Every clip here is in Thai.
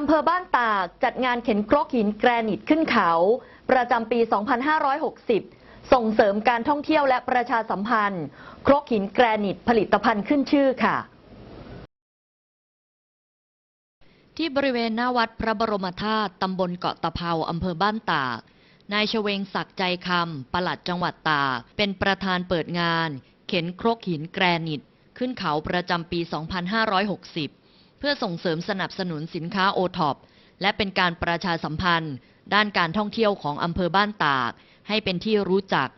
อำเภอบ้านตากจัดงานเข็นครกหินแกรนิตขึ้นเขา ประจำปี 2560 ส่งเสริมการท่องเที่ยวและประชาสัมพันธ์ ครกหินแกรนิตผลิตภัณฑ์ขึ้นชื่อค่ะ ที่บริเวณหน้าวัดพระบรมธาตุตำบลเกาะตะเภาอำเภอบ้านตาก นายชเวงศักดิ์ใจคำปลัดจังหวัดตาก เป็นประธานเปิดงาน เข็นครกหินแกรนิต ขึ้นเขาประจำปี 2560 เพื่อส่งเสริมสนับสนุนสินค้าโอท็อปและเป็นการประชาสัมพันธ์ ด้านการท่องเที่ยวของอำเภอบ้านตาก ให้เป็นที่รู้จัก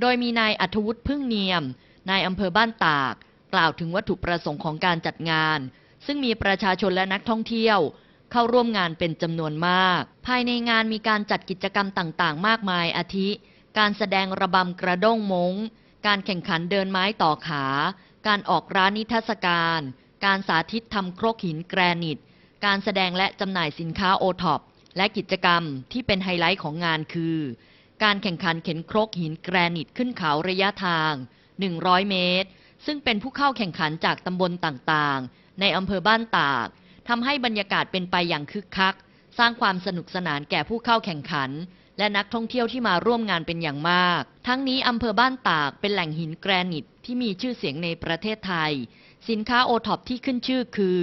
โดยมีนายอัธวุฒิพึ่งเนียม นายอำเภอบ้านตาก กล่าวถึงวัตถุประสงค์ของการจัดงาน ซึ่งมีประชาชนและนักท่องเที่ยว เข้าร่วมงานเป็นจำนวนมาก ภายในงานมีการจัดกิจกรรมต่างๆ มากมายอาทิ การแสดงระบำกระด้งมง การแข่งขันเดินไม้ต่อขา การออกร้านนิทรรศการ การสาธิตทำครกหินแกรนิต การแสดงและจำหน่ายสินค้าโอท็อปและกิจกรรมที่เป็นไฮไลท์ของงานคือ การแข่งขันเข็นครกหินแกรนิตขึ้นเขาระยะทาง 100 เมตร ซึ่งเป็นผู้เข้าแข่งขันจากตำบลต่างๆ ในอำเภอบ้านตากทำให้บรรยากาศเป็นไปอย่างคึกคัก สร้างความสนุกสนานแก่ผู้เข้าแข่งขัน และนักท่องเที่ยวที่มาร่วมงานเป็นอย่างมาก ทั้งนี้อำเภอบ้านตากเป็นแหล่งหินแกรนิตที่มีชื่อเสียงในประเทศไทย สินค้าโอท็อปที่ขึ้นชื่อคือ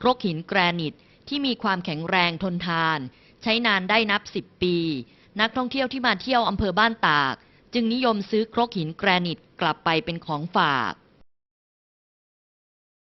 ครกหินแกรนิตที่มีความแข็งแรงทนทาน ใช้นานได้นับ 10 ปี นักท่องเที่ยวที่มาเที่ยวอำเภอบ้านตาก จึงนิยมซื้อครกหินแกรนิตกลับไปเป็นของฝาก